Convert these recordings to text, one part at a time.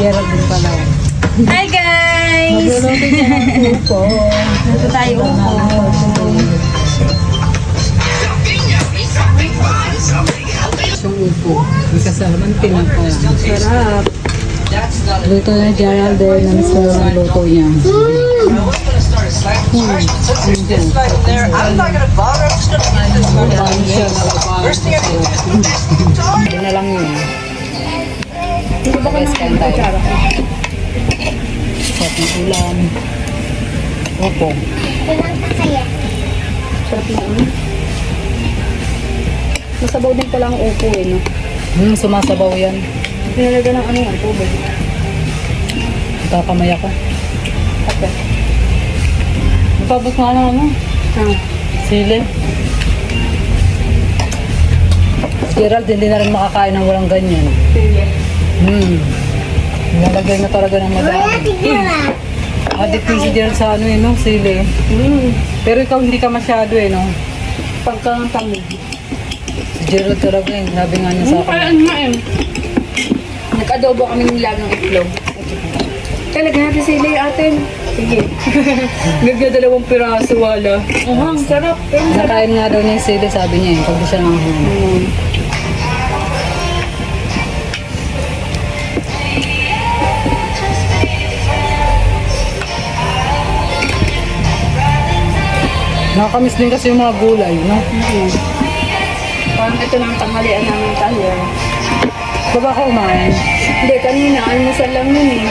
Gerald din pala. Hi guys! Upo. Dito tayo upo. Yung upo. May kasamang tinapa. Sarap. Luto na Geraldine. Ko lang ang luto niya. I'm not gonna bother. I'm just gonna eat this Kain tayo. Sarap ng ulam. Opo. Sarap na ano. Masabaw din pala ang upo eh, no? Hmm, sumasabaw yan. Pinalaga ng ano yan, tubig. Kakamaya ka. Kape. Ipabot nga ng ano. Ah. Sili. Si Gerald, hindi na rin makakain ng walang ganyan. Sige. Hmm. Nalagay na talaga ng madami. Addict din si Gerald sa ano eh, no? Sili. Mm. Pero ikaw hindi ka masyado eh, no? Pagka ng tamig. Si Gerald talaga eh. Sabi nga niya sa Ano akin. kaya ano nga eh. Nag-adobo kami ng lagang itlog. Talaga natin sili atin. Sige. Nagdadalawang piraso wala. Sarap. Pero sarap. Nakain nga daw niya yung sili, sabi niya eh. Pag di siya nang Mm. Nakakamiss din kasi yung mga gulay, no? Mm. Parang ito na ang tanghalian namin tayo. Baba ka umain. Hindi, kanina, almusal lang yun eh.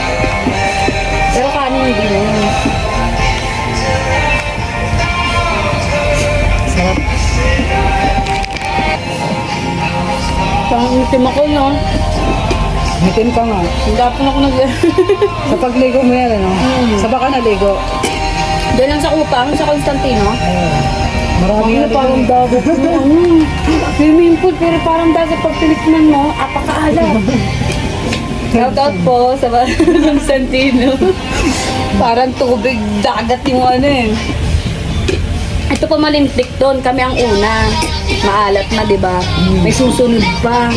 Pero kanin hindi na yun. Sarap. Parang itim ako, no? Bitin ka nga. Hindapon ako nag... Sa pagligo mo yan, ano? Mm. Sa baka naligo. Lang sa Constantino. Ayun. Marami Ano parang dagat mo, ano? Swimming pool, pero parang dagat pag tinikman mo, apakaalat. Shout out po sa Constantino. parang tubig, dagat yung ano eh. Ito pa malintik doon, kami ang una. Maalat na, di ba? May susunod pa.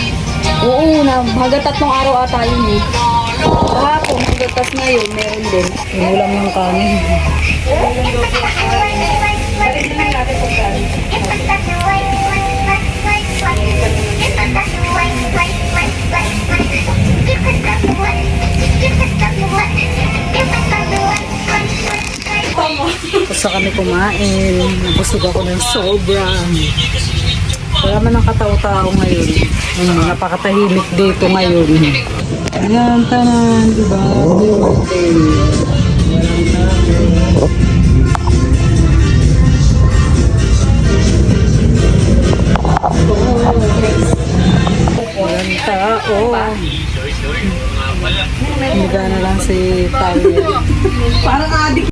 Oo, na, hanggang tatlong araw ata yun eh. Kahapon, tas ngayon, meron din. Ulam ng kanin. Tapos sa kami kumain. Nabusog ako ng sobra. Wala man ang katao-tao ngayon. Ano, napakatahimik dito ngayon. Ayan, tanan, diba? Walang tao. Hindi na lang si Tayo. Parang adik